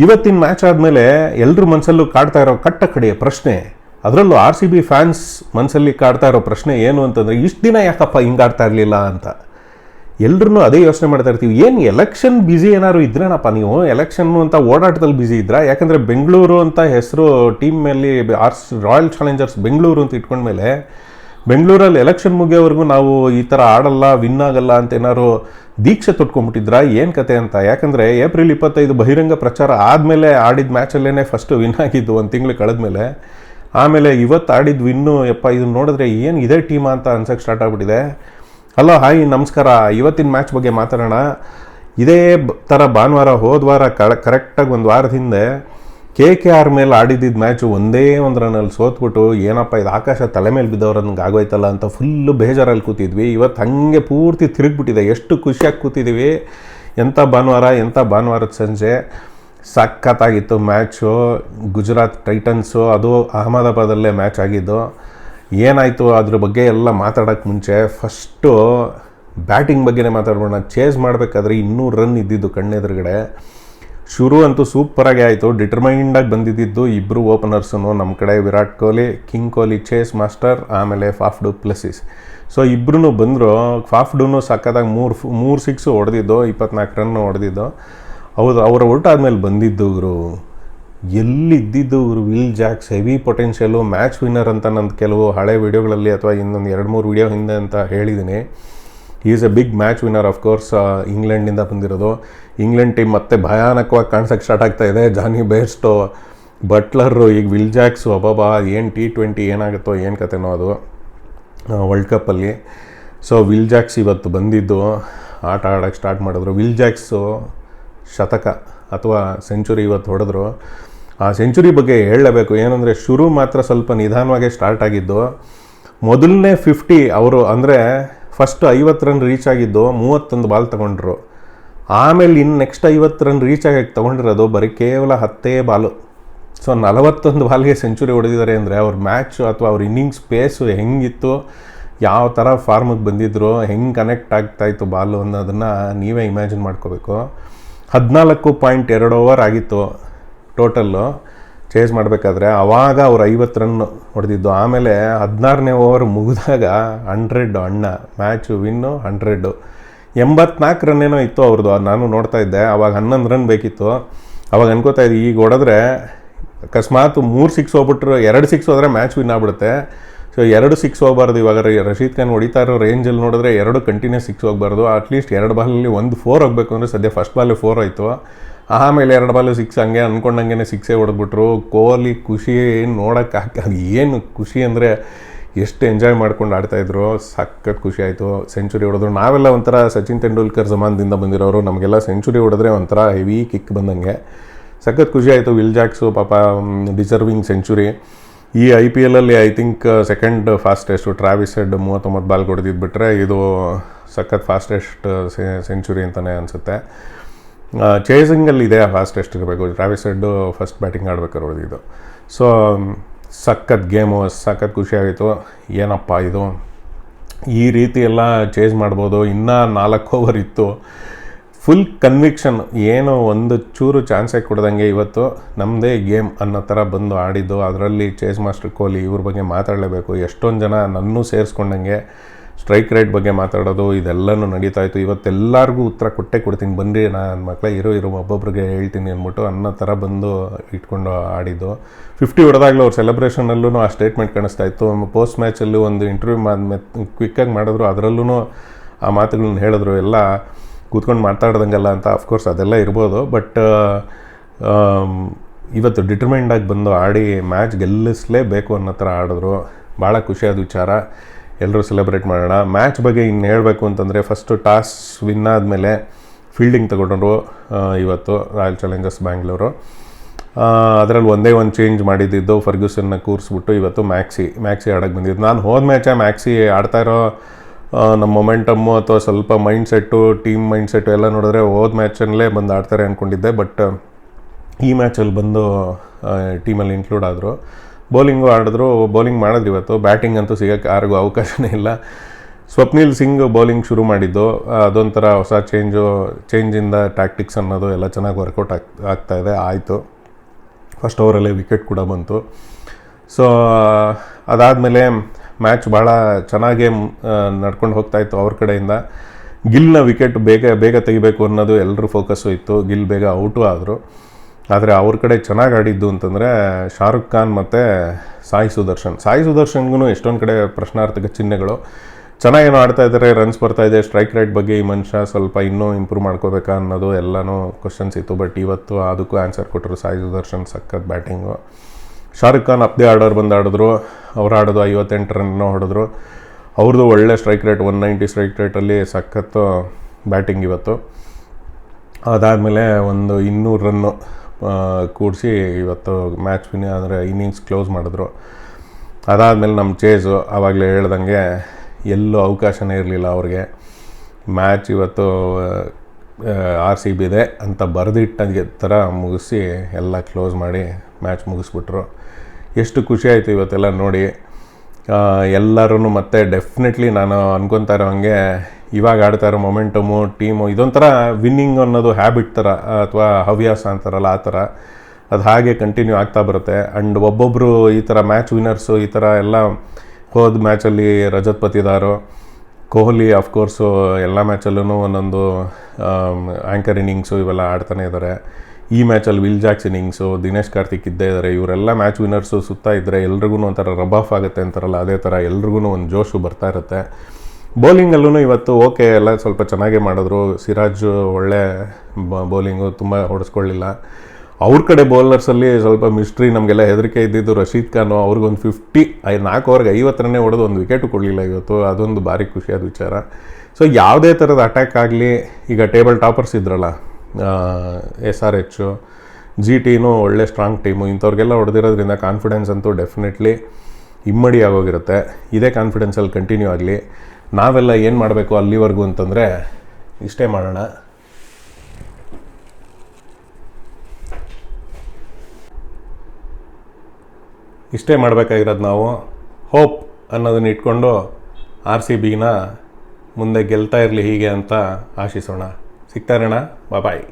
ಇವತ್ತಿನ ಮ್ಯಾಚ್ ಆದಮೇಲೆ ಎಲ್ಲರ ಮನಸ್ಸಲ್ಲೂ ಕಾಡ್ತಾ ಇರೋ ಕಟ್ಟ ಕಡೆಯ ಪ್ರಶ್ನೆ, ಅದರಲ್ಲೂ ಆರ್ ಸಿ ಬಿ ಫ್ಯಾನ್ಸ್ ಮನಸ್ಸಲ್ಲಿ ಕಾಡ್ತಾ ಇರೋ ಪ್ರಶ್ನೆ ಏನು ಅಂತಂದರೆ, ಇಷ್ಟು ದಿನ ಯಾಕಪ್ಪ ಹಿಂಗಾಡ್ತಾ ಇರಲಿಲ್ಲ ಅಂತ. ಎಲ್ಲರೂ ಅದೇ ಯೋಚನೆ ಮಾಡ್ತಾ ಇರ್ತೀವಿ, ಏನು ಎಲೆಕ್ಷನ್ ಬ್ಯುಸಿ ಏನಾದ್ರು ಇದ್ರೇನಪ್ಪ ನೀವು? ಎಲೆಕ್ಷನ್ನು ಅಂತ ಓಡಾಟದಲ್ಲಿ ಬ್ಯುಸಿ ಇದ್ರಾ? ಯಾಕಂದರೆ ಬೆಂಗಳೂರು ಅಂತ ಹೆಸರು ಟೀಮ್ ಮೇಲೆ ಆರ್ಸ್ ರಾಯಲ್ ಚಾಲೆಂಜರ್ಸ್ ಬೆಂಗಳೂರು ಅಂತ ಇಟ್ಕೊಂಡ್ಮೇಲೆ ಬೆಂಗಳೂರಲ್ಲಿ ಎಲೆಕ್ಷನ್ ಮುಗಿಯೋವರೆಗೂ ನಾವು ಈ ಥರ ಆಡಲ್ಲ ವಿನ್ ಆಗಲ್ಲ ಅಂತ ಏನಾದ್ರು ದೀಕ್ಷೆ ತೊಟ್ಕೊಂಡ್ಬಿಟ್ಟಿದ್ರಾ? ಏನು ಕತೆ ಅಂತ? ಯಾಕಂದರೆ ಏಪ್ರಿಲ್ ಇಪ್ಪತ್ತೈದು ಬಹಿರಂಗ ಪ್ರಚಾರ ಆದಮೇಲೆ ಆಡಿದ ಮ್ಯಾಚಲ್ಲೇ ಫಸ್ಟು ವಿನ್ ಆಗಿದ್ದು ಒಂದು ತಿಂಗಳು ಕಳೆದ್ಮೇಲೆ. ಆಮೇಲೆ ಇವತ್ತು ಆಡಿದ್ದು ವಿನ್ನು ಯಪ್ಪ ಇದನ್ನ ನೋಡಿದ್ರೆ ಏನು ಇದೇ ಟೀಮ್ ಅಂತ ಅನ್ಸಕ್ಕೆ ಸ್ಟಾರ್ಟ್ ಆಗ್ಬಿಟ್ಟಿದೆ. ಹಲೋ ಹಾಯ್ ನಮಸ್ಕಾರ. ಇವತ್ತಿನ ಮ್ಯಾಚ್ ಬಗ್ಗೆ ಮಾತಾಡೋಣ. ಇದೇ ಥರ ಭಾನುವಾರ ಹೋದ ವಾರ ಕಳ ಕರೆಕ್ಟಾಗಿ ಒಂದು ವಾರದ ಹಿಂದೆ ಕೆ ಕೆ ಆರ್ ಮೇಲೆ ಆಡಿದ್ದಿದ್ದ ಮ್ಯಾಚು ಒಂದೇ ಒಂದು ರನ್ನಲ್ಲಿ ಸೋತ್ಬಿಟ್ಟು, ಏನಪ್ಪ ಇದು ಆಕಾಶ ತಲೆ ಮೇಲೆ ಬಿದ್ದವ್ರನ್ಗೆ ಆಗೋಯ್ತಲ್ಲ ಅಂತ ಫುಲ್ಲು ಬೇಜಾರಲ್ಲಿ ಕೂತಿದ್ವಿ. ಇವತ್ತು ಹಾಗೆ ಪೂರ್ತಿ ತಿರುಗಿಬಿಟ್ಟಿದೆ. ಎಷ್ಟು ಖುಷಿಯಾಗಿ ಕೂತಿದ್ದೀವಿ ಎಂಥ ಭಾನುವಾರ ಎಂಥ ಭಾನುವಾರದ ಸಂಜೆ. ಸಖತ್ತಾಗಿತ್ತು ಮ್ಯಾಚು ಗುಜರಾತ್ ಟೈಟನ್ಸು, ಅದು ಅಹಮದಾಬಾದಲ್ಲೇ ಮ್ಯಾಚ್ ಆಗಿದ್ದು. ಏನಾಯಿತು ಅದ್ರ ಬಗ್ಗೆ ಎಲ್ಲ ಮಾತಾಡೋಕ್ಕೆ ಮುಂಚೆ ಫಸ್ಟು ಬ್ಯಾಟಿಂಗ್ ಬಗ್ಗೆನೇ ಮಾತಾಡೋಣ ಚೇಸ್ ಮಾಡಬೇಕಾದ್ರೆ ಇನ್ನೂರು ರನ್ ಇದ್ದಿದ್ದು ಕಣ್ಣೆದುರುಗಡೆ. ಶುರು ಅಂತೂ ಸೂಪರಾಗಿ ಆಯಿತು. ಡಿಟರ್ಮೈಂಡಾಗಿ ಬಂದಿದ್ದಿದ್ದು ಇಬ್ಬರು ಓಪನರ್ಸನ್ನು ನಮ್ಮ ಕಡೆ Virat Kohli, king Kohli chase master ಆಮೇಲೆ ಫಾಫ್ಡು ಪ್ಲಸಿಸ್ ಸೊ ಇಬ್ಬರೂ ಬಂದರು. ಫಾಫ್ಡೂ ಸಕ್ಕತ್ತಾಗಿ ಮೂರು ಮೂರು ಸಿಕ್ಸು ಹೊಡೆದಿದ್ದು ಇಪ್ಪತ್ನಾಲ್ಕು ರನ್ ಹೊಡೆದಿದ್ದು. ಹೌದು, ಅವರ ಆದಮೇಲೆ ಬಂದಿದ್ದು ಇವರು. ಎಲ್ಲಿದ್ದಿದ್ದು ಇವರು? Will Jacks heavy potential match winner ಅಂತ ನಂದು ಕೆಲವು ಹಳೆ ವಿಡಿಯೋಗಳಲ್ಲಿ ಅಥವಾ ಇನ್ನೊಂದು ಎರಡು ಮೂರು ವಿಡಿಯೋ ಹಿಂದೆ ಅಂತ ಹೇಳಿದ್ದೀನಿ is a big match winner of course ಇಂಗ್ಲೆಂಡಿಂದ ಬಂದಿರೋದು. ಇಂಗ್ಲೆಂಡ್ ಟೀಮ್ ಮತ್ತೆ ಭಯಾನಕವಾಗಿ ಕಾಣಿಸೋಕ್ಕೆ ಸ್ಟಾರ್ಟ್ ಆಗ್ತಾ ಇದೆ ಜಾನಿ ಬೇಸ್ಟು ಬಟ್ಲರು ಈಗ ವಿಲ್ ಜಾಕ್ಸು ಅಬಾಬಾ ಏನು ಟಿ ಟ್ವೆಂಟಿ ಏನಾಗುತ್ತೋ, ಏನು ಕತೆನೋ ಅದು ವರ್ಲ್ಡ್ ಕಪ್ಪಲ್ಲಿ ಸೊ ವಿಲ್ ಜಾಕ್ಸ್ ಇವತ್ತು ಬಂದಿದ್ದು, ಆಟ ಆಡೋಕ್ಕೆ ಸ್ಟಾರ್ಟ್ ಮಾಡಿದ್ರು. ವಿಲ್ ಜಾಕ್ಸು ಶತಕ ಅಥವಾ ಸೆಂಚುರಿ ಇವತ್ತು ಹೊಡೆದ್ರು. ಆ ಸೆಂಚುರಿ ಬಗ್ಗೆ ಹೇಳಲೇಬೇಕು. ಏನಂದರೆ, ಶುರು ಮಾತ್ರ ಸ್ವಲ್ಪ ನಿಧಾನವಾಗೇ ಸ್ಟಾರ್ಟ್ ಆಗಿದ್ದು. ಮೊದಲನೇ ಫಿಫ್ಟಿ ಅವರು, ಅಂದರೆ ಫಸ್ಟ್ ಐವತ್ತು ರನ್ ರೀಚ್ ಆಗಿದ್ದು ಮೂವತ್ತೊಂದು ಬಾಲ್ ತಗೊಂಡ್ರು. ಆಮೇಲೆ ಇನ್ನು ನೆಕ್ಸ್ಟ್ ಐವತ್ತು ರನ್ ರೀಚ್ ಆಗಿ ತೊಗೊಂಡಿರೋದು ಬರೀ ಕೇವಲ ಹತ್ತೇ ಬಾಲು ಸೊ ನಲವತ್ತೊಂದು ಬಾಲ್ಗೆ ಸೆಂಚುರಿ ಹೊಡೆದಿದ್ದಾರೆ ಅಂದರೆ ಅವ್ರ ಮ್ಯಾಚು ಅಥವಾ ಅವ್ರ ಇನ್ನಿಂಗ್ಸ್ ಪೇಸು ಹೆಂಗಿತ್ತು, ಯಾವ ಥರ ಫಾರ್ಮಿಗೆ ಬಂದಿದ್ರು, ಹೆಂಗೆ ಕನೆಕ್ಟ್ ಆಗ್ತಾಯಿತ್ತು ಬಾಲು ಅನ್ನೋದನ್ನು ನೀವೇ ಇಮ್ಯಾಜಿನ್ ಮಾಡ್ಕೋಬೇಕು. ಹದಿನಾಲ್ಕು ಪಾಯಿಂಟ್ ಎರಡು ಓವರ್ ಆಗಿತ್ತು ಟೋಟಲ್ಲು ಚೇಸ್ ಮಾಡಬೇಕಾದ್ರೆ ಆವಾಗ ಅವ್ರು ಐವತ್ತು ರನ್ ಹೊಡೆದಿದ್ದು. ಆಮೇಲೆ ಹದಿನಾರನೇ ಓವರ್ ಮುಗಿದಾಗ ಹಂಡ್ರೆಡ್ ಅಣ್ಣ ಮ್ಯಾಚು ವಿನ್ನು ಹಂಡ್ರೆಡ್ಡು ಎಂಬತ್ನಾಲ್ಕು ರನ್ ಏನೋ ಇತ್ತು ಅವ್ರದ್ದು ನಾನು ನೋಡ್ತಾ ಇದ್ದೆ. ಅವಾಗ ಹನ್ನೊಂದು ರನ್ ಬೇಕಿತ್ತು. ಅವಾಗ ಅನ್ಕೋತಾ ಇದ್ದೆ, ಈಗ ಹೊಡೆದ್ರೆ ಅಕಸ್ಮಾತ್ ಮೂರು ಸಿಕ್ಸ್ ಹೋಗ್ಬಿಟ್ರು, ಎರಡು ಸಿಕ್ಸ್ ಹೋದರೆ ಮ್ಯಾಚ್ ವಿನ್ ಆಗ್ಬಿಡುತ್ತೆ. ಸೊ ಎರಡು ಸಿಕ್ಸ್ ಹೋಗ್ಬಾರ್ದು ಇವಾಗ ರಶೀದ್ ಖಾನ್ ಹೊಡಿತಾ ಇರೋ ರೇಂಜಲ್ಲಿ ನೋಡಿದ್ರೆ ಎರಡು ಕಂಟಿನ್ಯೂಸ್ ಸಿಕ್ಸ್ ಹೋಗ್ಬಾರ್ದು. ಅಟ್ಲೀಸ್ಟ್ ಎರಡು ಬಾಲಲ್ಲಿ ಒಂದು ಫೋರ್ ಹೋಗ್ಬೇಕು ಅಂದರೆ ಸದ್ಯ ಫಸ್ಟ್ ಬಾಲ್ ಫೋರ್ ಆಯಿತು ಆಮೇಲೆ ಎರಡು ಬಾಲು ಸಿಕ್ಸ್ ಹಂಗೆ ಅಂದ್ಕೊಂಡಂಗೆ ಸಿಕ್ಸೇ ಹೊಡೆದ್ಬಿಟ್ರು. ಕೊಹ್ಲಿ ಖುಷಿ ನೋಡೋಕ್ಕೆ ಅದು ಏನು ಖುಷಿ ಅಂದರೆ ಎಷ್ಟು ಎಂಜಾಯ್ ಮಾಡ್ಕೊಂಡು ಆಡ್ತಾಯಿದ್ರು ಸಖತ್ ಖುಷಿ ಆಯಿತು. ಸೆಂಚುರಿ ಹೊಡೆದ್ರು. ನಾವೆಲ್ಲ ಒಂಥರ ಸಚಿನ್ ತೆಂಡೂಲ್ಕರ್ ಜಮಾನದಿಂದ ಬಂದಿರೋರು. ನಮಗೆಲ್ಲ ಸೆಂಚುರಿ ಹೊಡೆದ್ರೆ ಒಂಥರ ಹೆವಿ ಕಿಕ್ ಬಂದಂಗೆ. ಸಖತ್ ಖುಷಿ ಆಯಿತು. ವಿಲ್ ಜಾಕ್ಸು ಪಾಪ ಡಿಸರ್ವಿಂಗ್ ಸೆಂಚುರಿ ಈ I P ಎಲ್ಲಲ್ಲಿ I think second fastest Travis Head ಮೂವತ್ತೊಂಬತ್ತು ಬಾಲ್ ಹೊಡೆದಿದ್ದು ಬಿಟ್ಟರೆ ಇದು ಸಖತ್ ಫಾಸ್ಟೆಸ್ಟ್ ಸೆಂಚುರಿ ಅಂತಲೇ ಅನಿಸುತ್ತೆ. ಚೇಸಿಂಗಲ್ಲಿ ಇದೆ ಎಷ್ಟು ಇರಬೇಕು ಟ್ರಾವಿಸ್ ಹೆಡ್ಡು ಫಸ್ಟ್ ಬ್ಯಾಟಿಂಗ್ ಆಡ್ಬೇಕಾರೆ ಹೊಡೆದಿದ್ದು ಸೊ ಸಖತ್ ಗೇಮು ಸಖತ್ ಖುಷಿಯಾಗಿತ್ತು. ಏನಪ್ಪ ಇದು? ಈ ರೀತಿ ಎಲ್ಲ ಚೇಸ್ ಮಾಡ್ಬೋದು. ಇನ್ನೂ ನಾಲ್ಕು ಓವರ್ ಇತ್ತು. ಫುಲ್ ಕನ್ವಿಕ್ಷನ್ ಏನು ಒಂದು ಚೂರು ಚಾನ್ಸೇ ಕೊಡ್ದಂಗೆ ಇವತ್ತು. ನಮ್ಮದೇ ಗೇಮ್ ಅನ್ನೋ ಥರ ಬಂದು ಆಡಿದ್ದು. ಅದರಲ್ಲಿ ಚೇಸ್ ಮಾಸ್ಟರ್ ಕೊಹ್ಲಿ ಇವ್ರ ಬಗ್ಗೆ ಮಾತಾಡಲೇಬೇಕು. ಎಷ್ಟೊಂದು ಜನ ನನ್ನೂ ಸೇರಿಸ್ಕೊಂಡಂಗೆ. ಸ್ಟ್ರೈಕ್ ರೇಟ್ ಬಗ್ಗೆ ಮಾತಾಡೋದು, ಇದೆಲ್ಲನೂ ನಡೀತಾ ಇತ್ತು. ಇವತ್ತೆಲ್ಲರಿಗೂ ಉತ್ತರ ಕೊಟ್ಟೆ ಕೊಡ್ತೀನಿ. ಬನ್ನಿ ನಾನು ಮಕ್ಕಳ ಇರೋ ಇರೋ, ಒಬ್ಬೊಬ್ರಿಗೆ ಹೇಳ್ತೀನಿ ಅಂದ್ಬಿಟ್ಟು ಅನ್ನೋ ಥರ ಬಂದು ಇಟ್ಕೊಂಡು ಆಡಿದ್ದು. ಫಿಫ್ಟಿ ಹೊಡೆದಾಗಲೂ ಅವ್ರ ಸೆಲೆಬ್ರೇಷನಲ್ಲೂ ಆ ಸ್ಟೇಟ್ಮೆಂಟ್ ಕಾಣಿಸ್ತಾ ಇತ್ತು. ಪೋಸ್ಟ್ ಮ್ಯಾಚಲ್ಲಿ ಒಂದು ಇಂಟರ್ವ್ಯೂ ಮಾಡಿದ್ಮೇಲೆ ಕ್ವಿಕ್ಕಾಗಿ ಮಾಡಿದ್ರು. ಅದರಲ್ಲೂ ಆ ಮಾತುಗಳನ್ನ ಹೇಳಿದ್ರು. ಎಲ್ಲ ಕೂತ್ಕೊಂಡು ಮಾತಾಡ್ದಂಗೆಲ್ಲ ಅಂತ ಅಫ್ಕೋರ್ಸ್ ಅದೆಲ್ಲ ಇರ್ಬೋದು. ಬಟ್ ಇವತ್ತು ಡಿಟರ್ಮೈಂಡಾಗಿ ಬಂದು ಆಡಿ ಮ್ಯಾಚ್ ಗೆಲ್ಲಿಸಲೇಬೇಕು ಅನ್ನೋ ಥರ ಆಡಿದ್ರು. ಭಾಳ ಖುಷಿಯಾದ ವಿಚಾರ. ಎಲ್ಲರೂ ಸೆಲೆಬ್ರೇಟ್ ಮಾಡೋಣ. ಮ್ಯಾಚ್ ಬಗ್ಗೆ ಇನ್ನು ಹೇಳಬೇಕು ಅಂತಂದರೆ ಫಸ್ಟು ಟಾಸ್ ವಿನ್ ಆದಮೇಲೆ ಫೀಲ್ಡಿಂಗ್ ತಗೊಂಡ್ರು ಇವತ್ತು ರಾಯಲ್ ಚಾಲೆಂಜರ್ಸ್ ಬ್ಯಾಂಗ್ಳೂರು ಅದರಲ್ಲಿ ಒಂದೇ ಒಂದು ಚೇಂಜ್ ಮಾಡಿದ್ದಿದ್ದು ಫರ್ಗ್ಯೂಸನ್ನ ಕೂರಿಸ್ಬಿಟ್ಟು ಇವತ್ತು ಮ್ಯಾಕ್ಸಿ ಮ್ಯಾಕ್ಸಿ ಆಡೋಕ್ಕೆ ಬಂದಿದ್ದು. ನಾನು ಹೋದ ಮ್ಯಾಚ ಮ್ಯಾಕ್ಸಿ ಆಡ್ತಾ ಇರೋ ನಮ್ಮ ಮೊಮೆಂಟಮ್ಮು ಅಥವಾ ಸ್ವಲ್ಪ mindset team mindset ಎಲ್ಲ ನೋಡಿದ್ರೆ ಹೋದ ಮ್ಯಾಚಲ್ಲೇ ಬಂದು ಆಡ್ತಾರೆ ಅಂದ್ಕೊಂಡಿದ್ದೆ ಬಟ್ ಈ ಮ್ಯಾಚಲ್ಲಿ ಬಂದು ಟೀಮಲ್ಲಿ ಇನ್ಕ್ಲೂಡ್ ಆದರು. ಬೌಲಿಂಗು ಆಡಿದ್ರು, ಬೌಲಿಂಗ್ ಮಾಡಿದ್ರು ಇವತ್ತು. ಬ್ಯಾಟಿಂಗ್ ಅಂತೂ ಸಿಗೋಕ್ಕೆ ಯಾರಿಗೂ ಅವಕಾಶನೇ ಇಲ್ಲ. ಸ್ವಪ್ನಿಲ್ ಸಿಂಗ್ ಬೌಲಿಂಗ್ ಶುರು ಮಾಡಿದ್ದು. ಅದೊಂಥರ ಹೊಸ ಚೇಂಜು ಚೇಂಜಿಂದ ಟ್ಯಾಕ್ಟಿಕ್ಸ್ ಅನ್ನೋದು ಎಲ್ಲ ಚೆನ್ನಾಗಿ ವರ್ಕೌಟ್ ಆಗ್, ಆಗ್ತಾ ಇದೆ. ಆಯಿತು. ಫಸ್ಟ್ ಓವರಲ್ಲೇ ವಿಕೆಟ್ ಕೂಡ ಬಂತು. ಸೊ ಅದಾದಮೇಲೆ ಮ್ಯಾಚ್ ಭಾಳ ಚೆನ್ನಾಗೇ ನಡ್ಕೊಂಡು ಹೋಗ್ತಾ ಇತ್ತು ಅವ್ರ ಕಡೆಯಿಂದ. ಗಿಲ್ನ ವಿಕೆಟ್ ಬೇಗ ಬೇಗ ತೆಗಿಬೇಕು ಅನ್ನೋದು ಎಲ್ಲರೂ ಫೋಕಸ್ಸು ಇತ್ತು. ಗಿಲ್ ಬೇಗ ಔಟು ಆದರು. ಆದರೆ ಅವ್ರ ಕಡೆ ಚೆನ್ನಾಗಿ ಆಡಿದ್ದು ಅಂತಂದರೆ ಶಾರುಖ್ ಖಾನ್ ಮತ್ತು ಸಾಯಿ ಸುದರ್ಶನ್. ಸಾಯಿ ಸುದರ್ಶನ್ಗೂ ಎಷ್ಟೊಂದು ಕಡೆ ಪ್ರಶ್ನಾರ್ಥಕ ಚಿಹ್ನೆಗಳು. ಚೆನ್ನಾಗೇನೋ ಆಡ್ತಾ ಇದ್ದಾರೆ ರನ್ಸ್ ಬರ್ತಾ ಇದೆ ಸ್ಟ್ರೈಕ್ ರೇಟ್ ಬಗ್ಗೆ ಈ ಮನುಷ್ಯ ಸ್ವಲ್ಪ ಇನ್ನೂ ಇಂಪ್ರೂವ್ ಮಾಡ್ಕೋಬೇಕಾ ಅನ್ನೋದು ಎಲ್ಲನೂ ಕ್ವಶನ್ಸ್ ಇತ್ತು. ಬಟ್ ಇವತ್ತು ಅದಕ್ಕೂ ಆನ್ಸರ್ ಕೊಟ್ಟರು ಸಾಯಿ ಸುದರ್ಶನ್ ಸಖತ್ ಬ್ಯಾಟಿಂಗು ಶಾರುಖ್ ಖಾನ್ ಅಪ್ದೇ ಆಡೋರು ಬಂದು ಆಡಿದ್ರು ಅವ್ರು ಆಡೋದು ಐವತ್ತೆಂಟು ರನ್ನೂ ಹೊಡೆದ್ರು. ಅವ್ರದ್ದು ಒಳ್ಳೆ strike rate one ninety strike ರೇಟಲ್ಲಿ ಸಖತ್ತು ಬ್ಯಾಟಿಂಗ್ ಇವತ್ತು. ಅದಾದಮೇಲೆ ಒಂದು ಇನ್ನೂರು ರನ್ನು ಕೂಡಿಸಿ ಇವತ್ತು ಮ್ಯಾಚ್ ವಿನ್ ಅಂದರೆ ಇನ್ನಿಂಗ್ಸ್ ಕ್ಲೋಸ್ ಮಾಡಿದ್ರು. ಅದಾದಮೇಲೆ ನಮ್ಮ ಚೇಸು ಆವಾಗಲೇ ಹೇಳ್ದಂಗೆ ಎಲ್ಲೂ ಅವಕಾಶನೇ ಇರಲಿಲ್ಲ ಅವ್ರಿಗೆ. ಮ್ಯಾಚ್ ಇವತ್ತು ಆರ್ ಸಿ ಬಿ ಇದೆ ಅಂತ ಬರೆದಿಟ್ಟಂಗೆ ಥರ ಮುಗಿಸಿ ಎಲ್ಲ ಕ್ಲೋಸ್ ಮಾಡಿ ಮ್ಯಾಚ್ ಮುಗಿಸ್ಬಿಟ್ರು. ಎಷ್ಟು ಖುಷಿ ಆಯಿತು ಇವತ್ತೆಲ್ಲ ನೋಡಿ. ಎಲ್ಲರೂ ಮತ್ತೆ ಡೆಫಿನೆಟ್ಲಿ ನಾನು ಅನ್ಕೊತಾ ಇರೋ ಹಂಗೆ ಇವಾಗ ಆಡ್ತಾ ಇರೋ ಮೊಮೆಂಟಮು, ಟೀಮು, ಇದೊಂಥರ ವಿನ್ನಿಂಗ್ ಅನ್ನೋದು ಹ್ಯಾಬಿಟ್ ಥರ ಅಥವಾ ಹವ್ಯಾಸ ಅಂತಾರಲ್ಲ ಆ ಥರ. ಅದು ಹಾಗೆ ಕಂಟಿನ್ಯೂ ಆಗ್ತಾ ಬರುತ್ತೆ. ಆ್ಯಂಡ್ ಒಬ್ಬೊಬ್ಬರು ಈ ಥರ ಮ್ಯಾಚ್ ವಿನ್ನರ್ಸು ಈ ಥರ ಎಲ್ಲ ಹೋದ ಮ್ಯಾಚಲ್ಲಿ ರಜತ್ ಪತಿದಾರು. ಕೊಹ್ಲಿ ಅಫ್ಕೋರ್ಸು ಎಲ್ಲ ಮ್ಯಾಚಲ್ಲೂ ಒಂದೊಂದು ಆ್ಯಂಕರ್ ಇನ್ನಿಂಗ್ಸು ಇವೆಲ್ಲ ಆಡ್ತಾನೆ ಇದ್ದಾರೆ ಈ ಮ್ಯಾಚಲ್ಲಿ Will Jacks innings Dinesh Karthik ಇದ್ದೇ ಇದ್ದಾರೆ ಇವರೆಲ್ಲ ಮ್ಯಾಚ್ ವಿನ್ನರ್ಸು ಸುತ್ತಾ ಇದ್ದರೆ ಎಲ್ರಿಗೂ ಒಂಥರ ರಬಾಫ್ ಆಗುತ್ತೆ ಅಂತಾರಲ್ಲ, ಅದೇ ಥರ ಎಲ್ರಿಗೂ ಒಂದು ಜೋಶು ಬರ್ತಾ ಇರುತ್ತೆ. ಬೌಲಿಂಗಲ್ಲೂ ಇವತ್ತು ಓಕೆ ಎಲ್ಲ ಸ್ವಲ್ಪ ಚೆನ್ನಾಗೇ ಮಾಡಿದ್ರು. ಸಿರಾಜ್ ಒಳ್ಳೆ ಬೌಲಿಂಗು ತುಂಬ ಹೊಡೆಸ್ಕೊಳ್ಳಿಲ್ಲ. ಅವ್ರ ಕಡೆ ಬೌಲರ್ಸಲ್ಲಿ ಸ್ವಲ್ಪ ಮಿಸ್ಟ್ರಿ ನಮಗೆಲ್ಲ ಹೆದರಿಕೆ ಇದ್ದಿದ್ದು ರಶೀದ್ ಖಾನು. ಅವ್ರಿಗೊಂದು ಫಿಫ್ಟಿ ಐ, ನಾಲ್ಕು ಓವರ್ಗೆ ಐವತ್ತು ಹೊಡೆದು ಒಂದು ವಿಕೆಟು ಕೊಡಲಿಲ್ಲ ಇವತ್ತು. ಅದೊಂದು ಭಾರಿ ಖುಷಿಯಾದ ವಿಚಾರ. ಸೊ ಯಾವುದೇ ಥರದ ಅಟ್ಯಾಕ್ ಆಗಲಿ, ಈಗ ಟೇಬಲ್ ಟಾಪರ್ಸ್ ಇದ್ರಲ್ಲ ಎಸ್ ಆರ್ ಎಚ್ಚು ಜಿ ಟಿನೂ ಒಳ್ಳೆ ಸ್ಟ್ರಾಂಗ್ ಟೀಮು ಇಂಥವ್ರಿಗೆಲ್ಲ ಹೊಡೆದಿರೋದ್ರಿಂದ ಕಾನ್ಫಿಡೆನ್ಸ್ ಅಂತೂ ಡೆಫಿನೆಟ್ಲಿ ಇಮ್ಮಡಿ ಆಗೋಗಿರುತ್ತೆ. ಇದೇ ಕಾನ್ಫಿಡೆನ್ಸಲ್ಲಿ ಕಂಟಿನ್ಯೂ ಆಗಲಿ. ನಾವೆಲ್ಲ ಏನು ಮಾಡಬೇಕು ಅಲ್ಲಿವರೆಗೂ ಅಂತಂದರೆ, ಇಷ್ಟೇ ಮಾಡೋಣ. ಇಷ್ಟೇ ಮಾಡಬೇಕಾಗಿರೋದು ನಾವು ಹೋಪ್ ಅನ್ನೋದನ್ನ ಇಟ್ಕೊಂಡು ಆರ್ ಸಿ ಬಿನ ಮುಂದೆ ಗೆಲ್ತಾ ಇರಲಿ ಹೀಗೆ ಅಂತ ಆಶಿಸೋಣ. ಸಿಗ್ತಾರಣ ಬಾಯ್